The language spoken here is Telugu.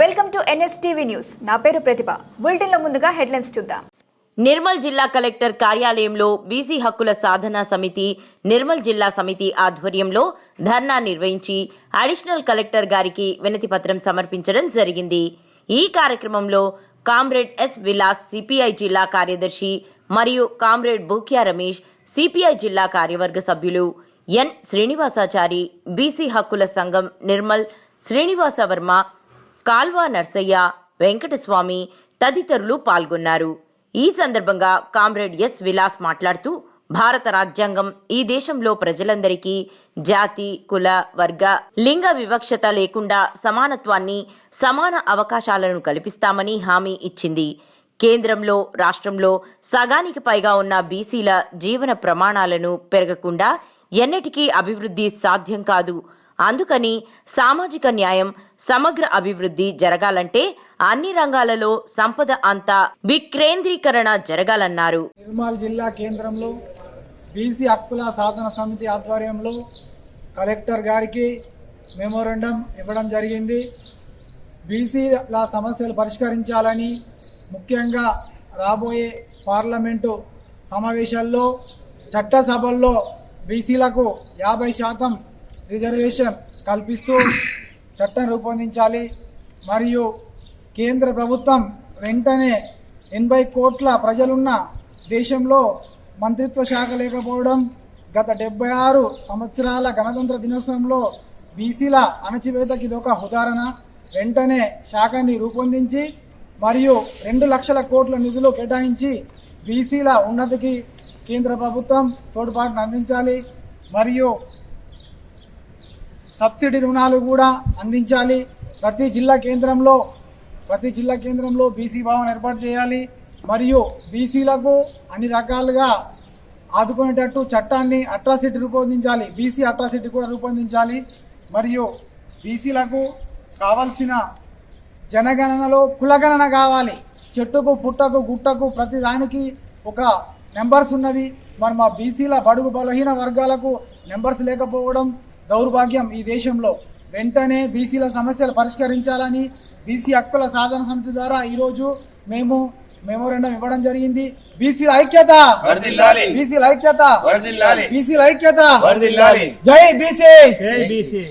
Welcome to NSTV news. నా పేరు ప్రతిభ. బులెటిన్లో ముందుగా హెడ్లైన్స్ చూద్దాం. నిర్మల్ జిల్లా కలెక్టర్ కార్యాలయంలో బీసీ హక్కుల సాధన సమితి నిర్మల్ జిల్లా సమితి ఆధ్వర్యంలో ధర్నా నిర్వహించి అడిషనల్ కలెక్టర్ గారికి వినతి పత్రం సమర్పించడం జరిగింది. ఈ కార్యక్రమంలో కామ్రేడ్ ఎస్ విలాస్ సిపిఐ జిల్లా కార్యదర్శి మరియు కామ్రేడ్ బూక్యా రమేష్ సిపిఐ జిల్లా కార్యవర్గ సభ్యులు ఎన్ శ్రీనివాసాచారి బీసీ హక్కుల సంఘం నిర్మల్ శ్రీనివాస వర్మ కాల్వా నర్సయ్య వెంకటస్వామి తదితరులు పాల్గొన్నారు. ఈ సందర్భంగా కామ్రేడ్ ఎస్ విలాస్ మాట్లాడుతూ భారత రాజ్యాంగం ఈ దేశంలో ప్రజలందరికీ జాతి కుల వర్గ లింగ వివక్షత లేకుండా సమానత్వాన్ని సమాన అవకాశాలను కల్పిస్తామని హామీ ఇచ్చింది. కేంద్రంలో రాష్ట్రంలో సగానికి పైగా ఉన్న బీసీల జీవన ప్రమాణాలను పెరగకుండా ఎన్నటికీ అభివృద్ధి సాధ్యం కాదు. అందుకని సామాజిక న్యాయం సమగ్ర అభివృద్ధి జరగాలంటే అన్ని రంగాలలో సంపద అంతా వికేంద్రీకరణ జరగాలన్నారు. నిర్మల్ జిల్లా కేంద్రంలో బీసీ హక్కుల సాధన సమితి ఆధ్వర్యంలో కలెక్టర్ గారికి మెమోరండం ఇవ్వడం జరిగింది. బీసీల సమస్యలు పరిష్కరించాలని ముఖ్యంగా రాబోయే పార్లమెంటు సమావేశాల్లో చట్టసభల్లో బీసీలకు యాభై శాతం రిజర్వేషన్ కల్పిస్తూ చట్టం రూపొందించాలి. మరియు కేంద్ర ప్రభుత్వం వెంటనే ఎనభై కోట్ల ప్రజలున్న దేశంలో మంత్రిత్వ శాఖ లేకపోవడం గత డెబ్బై ఆరు సంవత్సరాల గణతంత్ర దినోత్సవంలో బీసీల అణచివేతకి ఇదొక ఉదాహరణ. వెంటనే శాఖని రూపొందించి మరియు రెండు లక్షల కోట్ల నిధులు కేటాయించి బీసీల ఉన్నతికి కేంద్ర ప్రభుత్వం తోడ్పాటును అందించాలి. మరియు సబ్సిడీ రుణాలు కూడా అందించాలి. ప్రతి జిల్లా కేంద్రంలో ప్రతి జిల్లా కేంద్రంలో బీసీ భవన్ ఏర్పాటు చేయాలి. మరియు బీసీలకు అన్ని రకాలుగా ఆదుకునేటట్టు చట్టాన్ని అట్రాసిటీ రూపొందించాలి. బీసీ అట్రాసిటీ కూడా రూపొందించాలి. మరియు బీసీలకు కావలసిన జనగణనలో కులగణన కావాలి. చెట్టుకు పుట్టకు గుట్టకు ప్రతి దానికి ఒక నెంబర్స్ ఉన్నది. మరి మా బీసీల బడుగు బలహీన వర్గాలకు నెంబర్స్ లేకపోవడం దౌర్భాగ్యం ఈ దేశంలో. వెంటనే బీసీల సమస్యలు పరిష్కరించాలని బీసీ హక్కుల సాధన సమితి ద్వారా ఈరోజు మేము మెమోరండం ఇవ్వడం జరిగింది. బీసీల ఐక్యత! బీసీల ఐక్యత! బీసీల ఐక్యత! వర్ధిల్లాలి జై బీసీ! జై బీసీ.